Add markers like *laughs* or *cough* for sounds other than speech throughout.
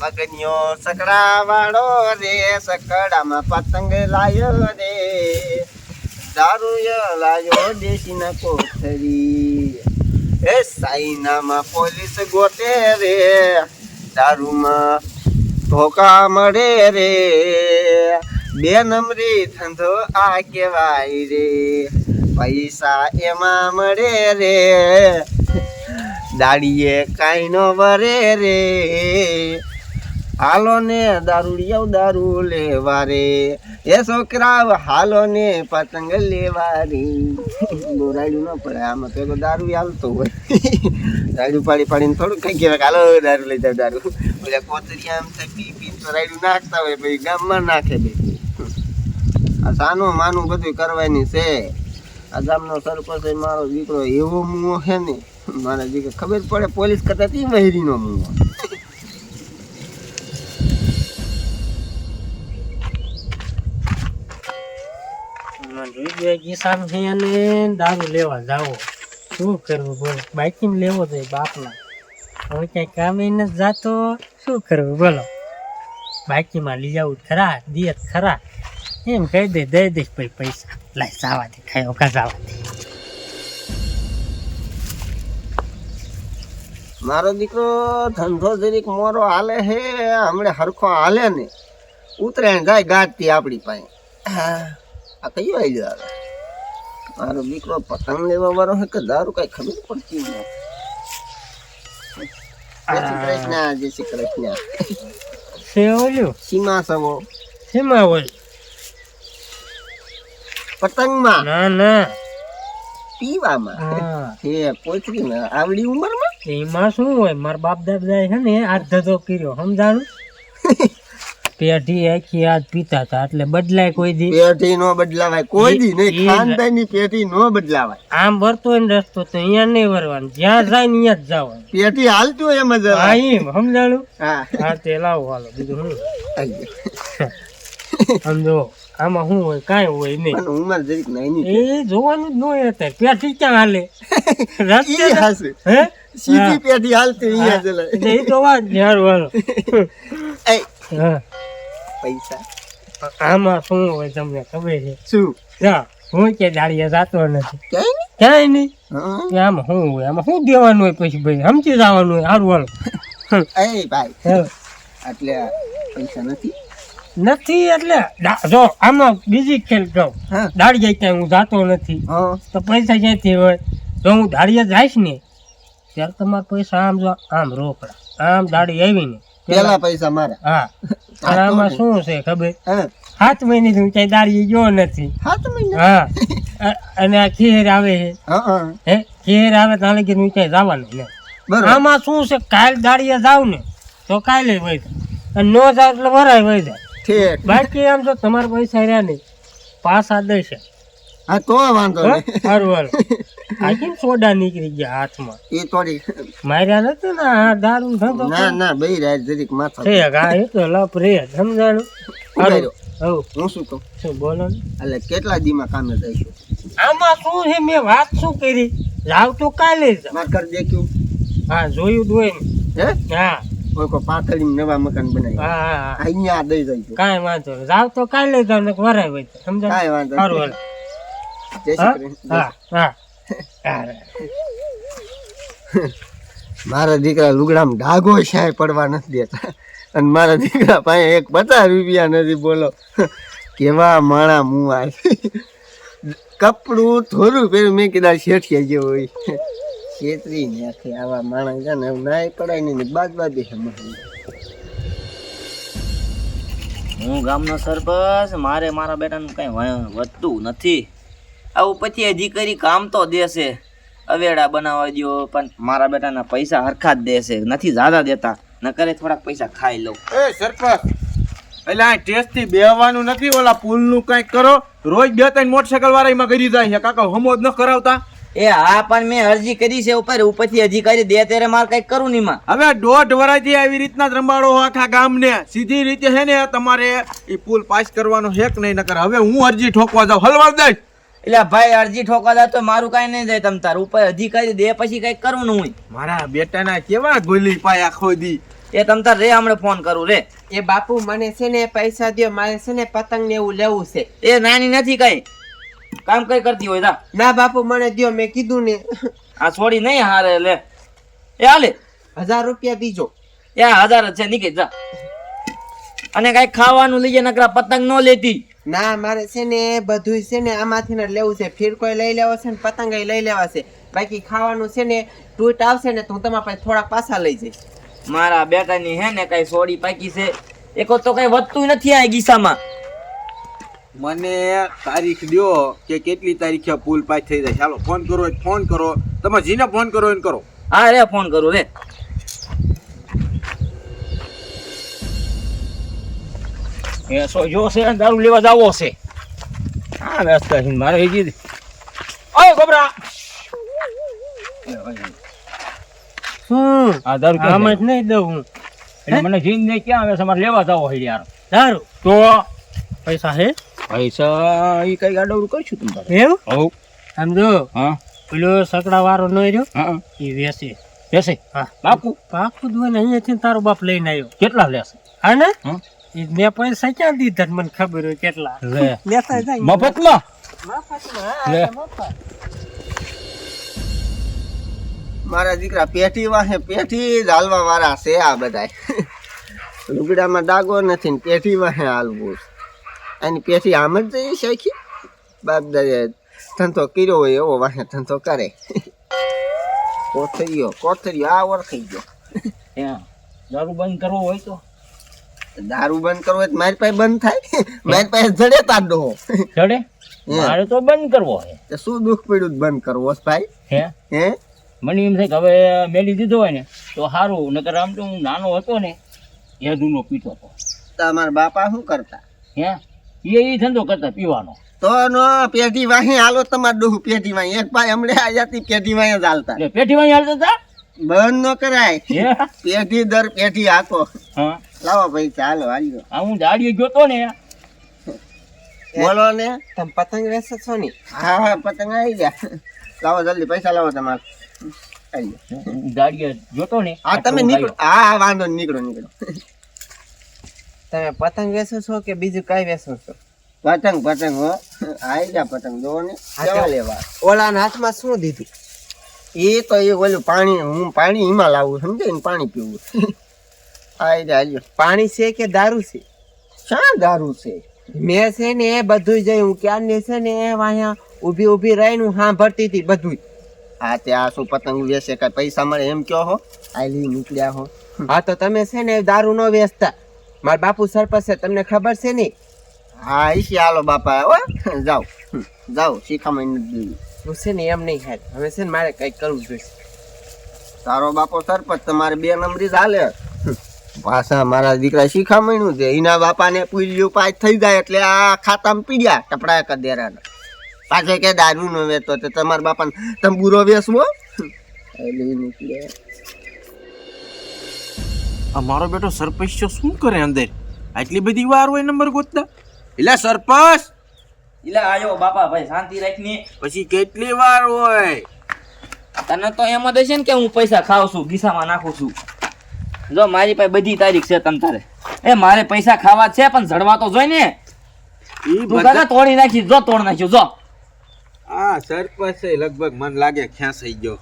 મગનિયો સકડા વાળો રે, સકડામાં પતંગ લાયો રે. દારૂ લાયો દેશી ના કોથરી એ સાઈનામાં પોલીસ ગોતે રે, દારૂમાં ધોકા મળે રે. બે નંબરી ધંધો આ કેવાય રે, પૈસા એમાં મળે રે. દાડીએ કાંઈ નો વરે રે. હાલો ને દારૂડિયા દારૂ લેવા રે. એ છોકરા હાલો ને પતંગ લેવા રે. બોરાડ્યું ન પડે, આમાં તો દારૂ હાલતો હોય. રાડ્યું પાડી પાડીને થોડું કઈ કહેવાય હાલો, દારૂ લઈ જાવ દારૂ. એટલે કોતરી આમ થાય, પી પી, તો રાડ્યું નાખતા હોય, પછી ગામમાં નાખે બે. આ સાનું માનું બધું કરવાની છે. આ ગામનો સરપંચ મારો દીકરો, એવો મુઓ છે ને. મારા દીકરો ખબર પડે, પોલીસ કરતા તી વહેરીનો મુઓ કિસાન છે અને દારૂ લેવા જાવો. શું કરવું બોલો? બાઇકિંગ લેવો જોઈએ બાપના. હવે ક્યાંય કામે નથી જાતો, શું કરવું બોલો? બાઇકીમાં લઈ જવું ખરા, દિયત ખરા. એમ કહી દે, દઈ દઈશ પછી પૈસા. લાય જાવા દે ખાયો કા જાવા દે મારો દીકરો ધંધો જરીક મોરો હાલે હે, હમણે હરખો હાલે ને. ઉતરાયણ જાય ગાઢતી આપણી પાસે. આ કયો આઈડિયો આવે મારો દીકરો પતંગ લેવા વાળો હે કે દારૂ? કઈ ખબર પડતી નથી. જય શ્રી કૃષ્ણ જય શ્રી કૃષ્ણ. છે સીમા સવો. શેમાં હોય પતંગમાં? ના ના. પીવામાં? હા. પોચરીમાં આવડી ઉંમરમાં? એમાં શું હોય? મારા બાપ દાદા છે ને આ ધંધો કર્યો. સમજાણું? પેઢી આખી આજ પીતા હતા. એટલે બદલાય કોઈ દી. પેઢી નો બદલાવાય. કોઈ દી નહીં. ખાનદાની પેઢી નો બદલાવાય. આમ વરતો હોય ને રસ્તો તો અહીંયા નહીં વરવાનું જ્યાં જાય ને અહીંયા જ જવાનું. પેઢી હાલતું હોય એમ જ હા એમ સમજાણું? હા. તે લાવો હાલો. બીજું હું સમજો આમાં શું હોય કાંઈ હોય નહીં. ઉંમર જરીક નહીં એ જોવાનું જ ન હોય અત્યારે. પેઢી ક્યાં હાલે? રસ્તે હાસે. હે? સીધી પેઢી હાલતી અહીંયા જ. એ તો વાત હારું હાલો *laughs* હા. પૈસા. આમાં શું હોય તમને ખબર છે? શું? ના હું કે દાડિયા જાતો નથી. ક્યાંય નહીં? આમાં શું હોય? આમાં શું દેવાનું હોય પછી ભાઈ? સમજી જવાનું હોય સારું વાળું *laughs* એ ભાઈ. એટલે પૈસા નથી? નથી એટલે જો આમાં બીજી ખેલ કહું. જાય ક્યાંય હું જાતો નથી. તો પૈસા ક્યાંથી હોય? જો હું દાડીએ જઈશ ને ત્યારે તમારા પૈસા આમ જો આમ રોકડા. આમ દાડી આવી ને પેલા પૈસા મારા. હા. આમાં શું છે ખબર? સાત મહિને થી ઊંચાઈ દાળી ગયો નથી. સાત મહિના? હા. અને આ ખેર આવે છે. હા ખેર આવે તાલે કે ઊંચાઈ જવાનું નહીં. આમાં શું છે? કાલ દાળીએ જાવ ને તો કાલે વહી અને નો જાવ એટલે વરાય વહી જાય. બાકી આમ તો તમારા પૈસા રહ્યા નહીં. પાછા દેશે હા તો વાંધો નહીં. સારું હારું. *laughs* આ કેમ સોડા નીકળી ગયા હાથમાં? એ થોડી માર્યા નથી ને આ દારૂ થતો ના ના બે રાત જરીક માથા છે હા એ તો લપ રે સમજાણું? સારું હવ. હું શું કહું? શું બોલો એટલે કેટલા દીમાં કામે જઈશું? આમાં શું છે? મેં વાત શું કરી? જાવ તો કાલે જ. માર કર દેખ્યું? હા જોયું દોય હે? હા. કોઈ કોઈ પાથરી નવા મકાન બનાવી હા હા અહીંયા દઈ જઈશું કાંઈ વાંધો જાવ તો કાલે જાવ ને વરાય હોય. સમજાય કાંઈ વાંધો સારું જય શ્રી કૃષ્ણ. હા હા. *laughs* હા. મારા દીકરા લુગડામાં ડાઘો શાય પડવા નથી દેતા. અને મારા દીકરા પાસે એક પચાસ રૂપિયા નથી બોલો. કેવા માણા મું આ. કપડું થોડું પેલું મેં કીધા શેઠિયા જેવું હોય. છેતરી નાખે આવા માણસ છે ને નાય પડાય નહીં બાદ બાદ હું ગામનો સરપંચ મારે મારા બેટાનું કઈ વધતું નથી. આવું પછી હજી કરી કામ તો દેશે. અવેડા બનાવવા દો પણ મારા બેટાના પૈસા હરખા જ દેશે. નથી ઝાઝા દેતા. ન કરે થોડાક પૈસા ખાઈ લઉં. એ સરપંચ એટલે આ ટેસ્ટથી બેહવાનું નથી ઓલા પુલનું કંઈક કરો. રોજ બે ત્રણ મોટરસાયકલ વાળા એમાં કરી જાય છે. કાકા હમો જ ન કરાવતા. એ હા પણ મેં અરજી કરી છે ઉપર. ઉપરથી અધિકારી દે ત્યારે મારે કંઈક કરું નહીં માં. હવે દોઢ વરાથી આવી રીતના રંબાડો આખા ગામને. સીધી રીતે છે ને તમારે એ પુલ પાસ કરવાનો હેક નહીં? નકર હવે હું અરજી ઠોકવા જાઉં. હલવાર દઈશ એટલે ભાઈ અરજી ઠોકા જાય તો મારું કઈ નહીં જાય તમ તાર. ઉપર અધિકારી દે પછી કઈ કરું હોય. મારા બેટાના કેવા ગોલી પાયા આખો દી? એ તમ તાર રે હમણાં ફોન કરું રે. એ બાપુ મને છે ને પૈસા દ્યો મારે છે ને પતંગ ને એવું લેવું છે. એ નાની નથી કઈ. કામ કઈ કરતી હોય તા ના બાપુ મને દ્યો મેં કીધું ને. આ છોડી નહીં હારે લે. એ હાલે. હજાર રૂપિયા દીજો. એ આ હજાર જ છે નીકળી જા. અને કઈ ખાવાનું લઈએ નકરા પતંગ ન લેતી. ના મારે છે ને બધું છે ને આમાંથી લેવું છે. ફીર કોઈ લઈ લેવો છે ને પતંગ લઈ લેવા છે. બાકી ખાવાનું છે ને ટૂટ આવશે ને તો હું તમારા પાસે થોડા પાછા લઈ જઈશ. મારા બેટાની હે ને કઈ સોડી પાકી છે. એકો તો કઈ વધતું નથી આ ગીસામાં મને તારીખ દ્યો કે કેટલી તારીખે પુલ પાસ થઈ જાય. ચાલો ફોન કરો ફોન કરો. તમે જીને ફોન કરો એને કરો. હા રે ફોન કરું રે. એ સો જો છે દારૂ લેવા જાવો છે. હા વ્યસ્ત છે મારે હજી ઓય ગોબરા! શું? આ દારૂ આમ જ નહીં દઉં હું. એટલે મને જીન ને ક્યાં આવે છે મારે લેવા જાવો છે યાર. દારૂ? તો? પૈસા હે? પૈસા એ કઈ ગાડવડું કરશું તમે તારે. એવું? હવ સમજો હા. પેલો સકડા વાળો નો રહ્યો હા એ વેસે. બેસે હા. બાપુ? બાપુ જ હોય ને અહીંયાથી તારો બાપ લઈને આવ્યો. કેટલા લેશે? હા ને? હા. મેં પૈસા ક્યાં દીધા મને ખબર હોય કેટલા. લેતા જાય મફતમાં? મારા દીકરા પેટી વાહે પેટી જ હાલવા વાળા છે આ બધા લુગડામાં ડાગો નથી ને પેટી વાહે હાલવું. એની પેટી આમ જ જઈ શીખી બાપ દાદા ધંધો કર્યો હોય એવો વાહે ધંધો કરે. કોથરીઓ કોથરીઓ આ ઓળખાઈ ગયો. દારૂ બંધ કરવો હોય તો? દારૂ બંધ કરવો હોય તો મારી પાસે બંધ થાય. મારી પાસે જડે તાડો. જડે? મારે તો બંધ કરવો હોય તો શું દુઃખ પડ્યું બંધ કરવો ભાઈ હે? હે? મને એમ થાય કે હવે મેલી દીધો હોય ને તો સારું નકર આમ તો હું નાનો હતો ને એ દૂનો પીતો હતો. તમારા બાપા શું કરતા? હે? એ એ ધંધો કરતા પીવાનો. તો નો પેઢી વાહી હાલો તમારે ડોહું પેઢી વાહી. એક ભાઈ હમણે જાતી પેઢી વાહી જ હાલતા. પેઢી વાહી હાલતા હતા? બંધ ન કરાય. હે? પેઢી દર પેઢી હાકો હા. લાવો ભાઈ ચાલો હાલ્યો. આ હું જાડીએ જોતો ને. બોલો ને. તમે પતંગ વેચો છો ને? હા હા પતંગ આવી ગયા. લાવો જલ્દી પૈસા લાવો તમારે. ગાડીએ જોતો ને. હા તમે નીકળો. હા હા વાંધો નીકળો નીકળો. તમે પતંગ વેચો છો કે બીજું કઈ વેચો છો? પતંગ પતંગ હો. આવી ગયા પતંગ જોવો ને. કેવા લેવા. ઓલાના હાથમાં શું દીધું? એ તો એ ઓલું પાણી હું પાણી એમાં લાવું સમજે ને પાણી પીવું. પાણી છે કે દારૂ છે? શા દારૂ છે? મેં છે ને એ બધું જોયું. ક્યારની છે ને એ વાયા ઊભી ઊભી રહીને હું સાંભળતી હતી બધું હા તે આ શું પતંગ વેચે કઈ પૈસા મળે એમ કયો હો. આ લઈ નીકળ્યા હો. હા તો તમે છે ને દારૂ ન વેચતા. મારા બાપુ સરપંચ છે. તમને ખબર છે ને? હા ઈશી હાલો બાપા હો. જાઓ. જાઓ. શીખામણ હું છે ને એમ નહીં હાલ. હવે છે ને મારે કંઈક કરવું જોઈએ તારો બાપો સરપંચ તમારે બે નંબરી જ હાલે. પાછા મારા દીકરા શીખામણ્યું છે. એના બાપાને પૂલ્યું પાછ થઈ જાય એટલે આ ખાતામાં પીડ્યા ટપડા કરી દેરાના. પાછો કે દારૂ નો વેચતો તો તમારા બાપાને તંબુરો વેચવો? અમારો એટલે ઈ મારો બેટો સરપંચ શું કરે અંદર? આટલી બધી વાર હોય નંબર ગોતતા? એટલે સરપંચ? એટલે આયો બાપા ભાઈ શાંતિ રાખની. પછી કેટલી વાર હોય? તને તો એમ જ છે ને કે હું પૈસા ખાઉં છું ગીસામાં નાખું છું. જો મારી પાસે બધી તારીખ છે તમ તારે. એ મારે પૈસા ખાવા છે પણ જડવા તો જોઈ ને. તું કાકા તોડી નાખી જો તોડ નાખ્યું જો. આ સરપંચ લગભગ મન લાગે ખેંચાઈ ગયો.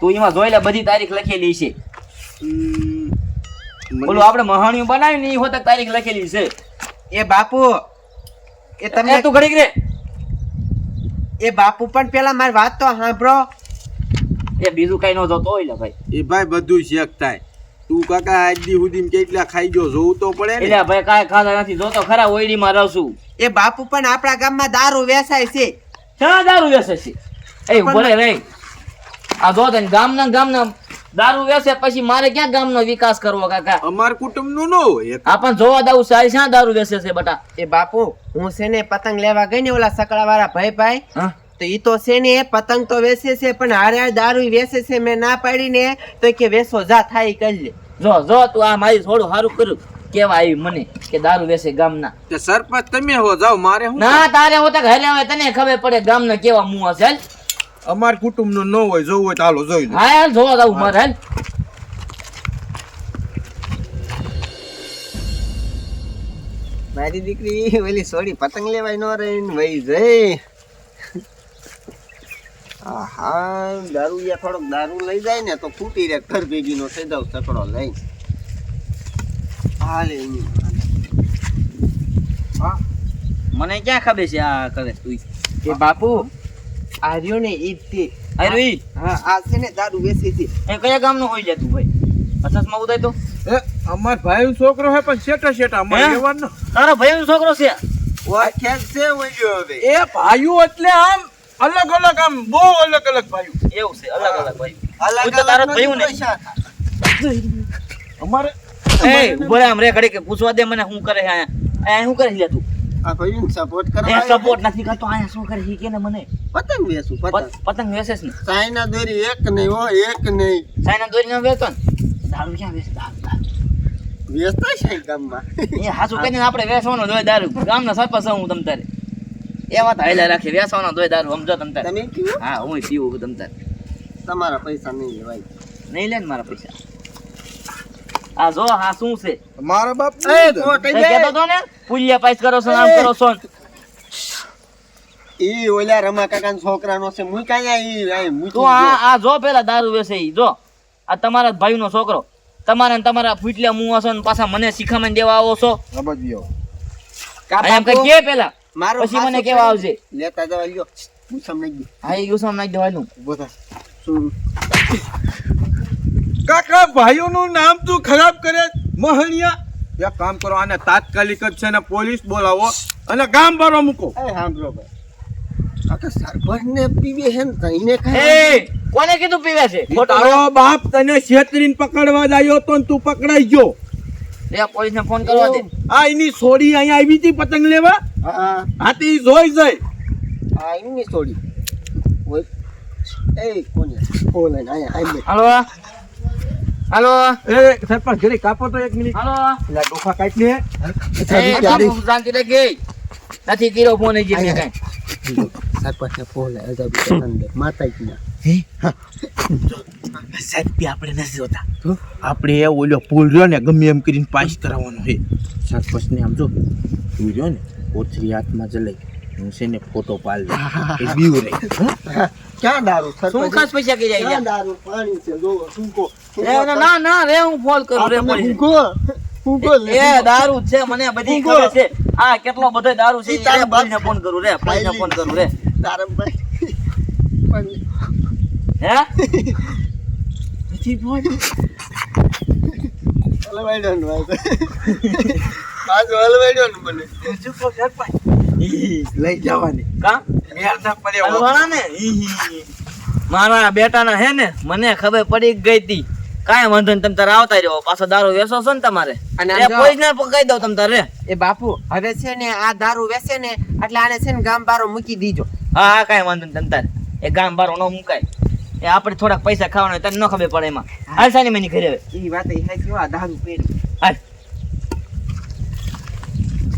તું એમાં જોઈ લે બધી તારીખ લખેલી છે. ઓલું આપણે મહાણિયું બનાવ્યું ને એ હોતક તારીખ લખેલી છે. એ બાપુ એ એ તું ઘડીક રે. એ બાપુ પણ પેલા મારી વાત તો સાંભળો. એ બીજું કઈ ન જોતો હોય ભાઈ. એ ભાઈ બધું શેક થાય. તું કાકા આજ દી સુધી કેટલા ખાઈ ગયો? જોવું તો પડે ને. એટલે ભાઈ કાંઈ ખાધા નથી. જોતો ખરા ઓયડીમાં રહું છું. એ બાપુ પણ આપણા ગામમાં દારૂ વેચાય છે. શા દારૂ વેચે છે? એ ભલે રે. આ જો તને ગામના ગામના દારૂ વેચે પછી મારે ક્યાં ગામનો વિકાસ કરવો કાકા? અમાર કુટુંબનું નો હોય આ પણ જોવા દઉં સારી શા દારૂ વેચે છે બટા? એ બાપુ હું છે ને પતંગ લેવા ગઈ ને ઓલા સકળા વાળા ભાઈ ભાઈ હા? તો એ તો છે ને પતંગ તો વેસે છે પણ હારે દારૂ વેસે છે મેં ના પાડીને તો કે વેસો જા થાય કરી લે. જો જો તું આ મારી થોડું સારું કર્યું કેવા આવી મને કે દારૂ વેસે ગામના. તે સરપંચ તમે હો જાવ મારે ના તારે હું તો ઘરે હોય તને ખબર પડે ગામના કેવા મું હશે અમાર કુટુંબનું ન હોય જોવું હોય તો હાલો જોઈ હા હાલ જોવા જાવ મારે હાલ. મારી દીકરી ઓલી સોડી પતંગ લેવાય ન રહી ભાઈ જય. હા દારૂ યા થોડોક દારૂ લઈ જાય ને તો ફૂટી રે ઘર ભેગી નો સકડો લઈ હાલે હા? મને ક્યાં ખબર છે આ કરે તું? એ બાપુ આ રહ્યો ને ઈ તે. અરે ઈ હા આ છે ને દારૂ વેચી હતી એ કયા ગામનો હોય જા તું ભાઈ? અસસમાં ઉદાય તો? એ અમાર ભાઈ છોકરો હે પણ શેટા શેઠા અમારે? લેવાનો તારો ભાઈનો છોકરો છે? ઓય જ છે ઓય હવે. એ ભાઈઓ એટલે આમ અલગ અલગ આમ બહુ અલગ અલગ ભાઈઓ. એવું છે અલગ અલગ ભાઈ અલગ હું તો તારો ભાઈઓ ને. અમારે એ ઊભો આમ રે ઘડી કે પૂછવા દે મને શું કરે છે અહીંયા. અહીંયા શું કરે લે તું? આ ભાઈઓને સપોર્ટ એ કરવા સપોર્ટ નથી કરતો અહીંયા શું કરે છે કે ને મને. પતંગ વેસું પતંગ. પત- પતંગ વેચે છે ને. ચાઇના દોરી એક નહીં હો એક નહીં. ચાઇના દોરી ન વેચતો ને. દારૂ ક્યાં વેચે? દારૂ વેચતા છે ગામમાં. એ હાચું કહીને આપણે વેચવાનો દોય દારૂ. ગામના સરપંચ હું તમ તારે. એ વાત હાઈલા રાખે વેચવાનો દોય દારૂ સમજો તમતા તમે કયો હા હું પીવું તમ તારે. તમારા પૈસા નહીં લેવાય. નહીં લે ને મારા પૈસા. આ જો હા શું છે? મારો બાપ એ કહેતો તો ને પુલિયા પાસ કરો છો આમ કરો છો ઈ ઓલા રમા કાકાના છોકરાનો છે મુઈ કાંઈ ઈ આય મૂકી તો આ આ જો પેલા દારૂ વેસે ઈ જો. આ તમારા જ ભાઈનો છોકરો. તમારા ને તમારા ફૂટલા મુ હશો ને પાછા મને શીખામણ દેવા આવો છો. સમજ્યો બાપુ? કે પેલા? મારો પછી મને કેવા આવશે લેતા જવા લ્યો. હું સમજાઈ ગયો. હા એ યુસમ નાખી દેવાનું. ઊભો થા. શું? કાકા ભાઈઓનું નામ તું ખરાબ કરે મહણિયા. એક કામ કરો આને તાત્કાલિક જ છે ને પોલીસ બોલાવો અને ગામ બારો મૂકો. એ સાંભળો ભાઈ. કાકા સરપંચને પીવે છે ને તઈને ખાય કોને કીધું પીવે છે? તારો બાપ તને છેતરીને પકડવા જાયો તો તું પકડાઈ ગયો. એ પોલીસને ફોન કરવા દે. આ એની છોડી અહીંયા આવી હતી પતંગ લેવા? હાથી જોઈ જાય આ એમની છોડી. ઓય. એ કોને? ફોન આયા આઈ હાલો હાલો એ સરપંચ ઘરે કાપો તો એક મિનિટ. હાલો પેલા ડોફા કાઢ લે. શાંતિ રે ગઈ નથી કર્યો ફોન હજી મેં કાંઈ. સરપંચને ફોન અજાબી સાહેબ આપણે નથી જોતા. આપણે એ ઓલો પુલ રહ્યો ને ગમે એમ કરીને પાસ કરાવવાનો છે. સરપંચ ને આમ જો તું રહ્યો ને ઓછરી હાથમાં જલાઈ હું છે ને ફોટો પાડ એ બીવું રહી. *laughs* ક્યાં દારૂ? શું ખાસ પૈસા કે જાય દારૂ પાણી છે? જો શું કો ના ના રે હું ફોન કરું રે સૂકો સૂકો એ દારૂ છે મને બધી. ખબર છે. આ કેટલો બધો દારૂ છે તારે ભાઈને ફોન કરું રે ભાઈને ફોન કરું રે. તારે ભાઈ. હે? હલવાડ્યો ને. વાત. પાછો હલવાડ્યો ને મને લઈ જવાની. કા? મેર ના પડે હલવાના ને મારા બેટાના હે ને મને ખબર પડી ગઈ તી. કાંઈ વાંધો નહીં તમે તારે આવતા રહ્યો પાછો દારૂ વેચો છો ને તમારે? અને કોઈ પણ કહી દઉં તમે તારે. એ બાપુ હવે છે ને આ દારૂ વેચે ને એટલે આને છે ને ગામ બારો મૂકી દીજો. હા હા કાંઈ વાંધો નહીં તમે તારે. એ ગામ બારો ન મુકાય. એ આપણે થોડાક પૈસા ખાવાના તને ન ખબર પડે એમાં. હાલ સાની મેની ઘરે હવે એ વાત એ હાચી હો, આ દારૂ પીને. હાલ.